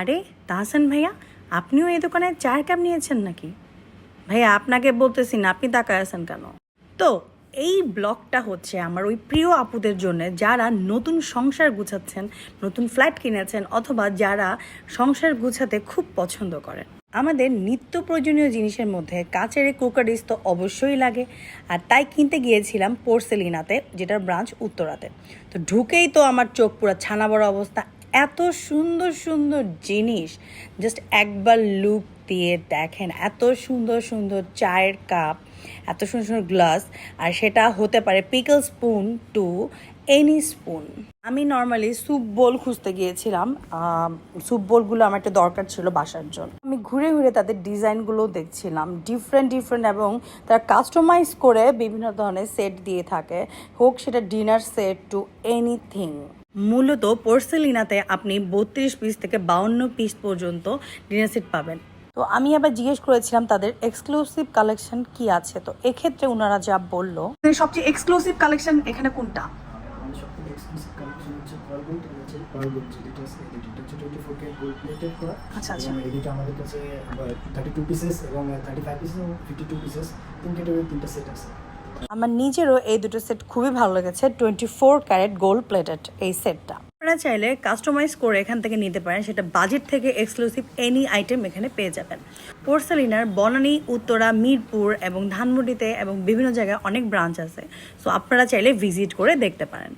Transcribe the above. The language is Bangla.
আরে তাহসান ভাইয়া, আপনিও এই দোকানে চায়ের কাপ নিয়েছেন নাকি? ভাইয়া, আপনাকে বলতেছি না, আপনি তাকায় আছেন কেন? তো, এই ব্লগটা হচ্ছে আমার ওই প্রিয় আপুদের জন্য যারা নতুন সংসার গুছাচ্ছেন, নতুন ফ্ল্যাট কিনেছেন অথবা যারা সংসার গুছাতে খুব পছন্দ করেন। আমাদের নিত্য প্রয়োজনীয় জিনিসের মধ্যে কাচের কুকারিস তো অবশ্যই লাগে। আর তাই কিনতে গিয়েছিলাম পোর্সেলিনাতে, যেটার ব্রাঞ্চ উত্তরাতে। তো ঢুকেই তো আমার চোখ পুরো ছানা বড় অবস্থা এত সুন্দর সুন্দর জিনিস জাস্ট একবার লুক দিয়ে দেখেন। এত সুন্দর সুন্দর চায়ের কাপ এত সুন্দর সুন্দর গ্লাস আর সেটা হতে পারে pickle spoon to any spoon আমি নর্মালি স্যুপ বোল খুঁজতে গিয়েছিলাম স্যুপ বোলগুলো আমার একটা দরকার ছিল বাসার জন্য। আমি ঘুরে ঘুরে তাদের ডিজাইনগুলো দেখছিলাম ডিফারেন্ট ডিফারেন্ট এবং তারা কাস্টমাইজ করে বিভিন্ন ধরনের সেট দিয়ে থাকে। হোক সেটা ডিনার সেট টু এনিথিং মূলত পোর্সেলিনাতে আপনি বত্রিশ পিস থেকে বাউন্ন পিস পর্যন্ত ডিনার সেট পাবেন। তো আমি আবার জিজ্ঞেস করেছিলাম, তাদের এক্সক্লুসিভ কালেকশন কি আছে? তো এক্ষেত্রে ওনারা যা বলল, সবচেয়ে এক্সক্লুসিভ কালেকশন এখানে কোনটা? এক্সক্লুসিভ কালেকশন হচ্ছে গোল্ড গোল্ড যেটা আছে এডিট হচ্ছে twenty four K gold plated করা। আচ্ছা, আচ্ছা। এডিট আমাদের কাছে থার্টি টু পিসেস এবং থার্টি ফাইভ পিসেস এবং ফিফটি টু পিসেস তিন তিনটা সেট আছে। আমার নিজেরও এই দুটো সেট খুবই ভালো লেগেছে twenty four carat gold plated এই সেটটা আপনারা চাইলে কাস্টমাইজ করে এখান থেকে নিতে পারেন সেটা বাজেট থেকে এক্সক্লুসিভ এনি আইটেম এখানে পেয়ে যাবেন। পোর্সেলিনার বনানী উত্তরা মিরপুর এবং ধানমন্ডিতে এবং বিভিন্ন জায়গায় অনেক ব্রাঞ্চ আছে সো আপনারা চাইলে ভিজিট করে দেখতে পারেন।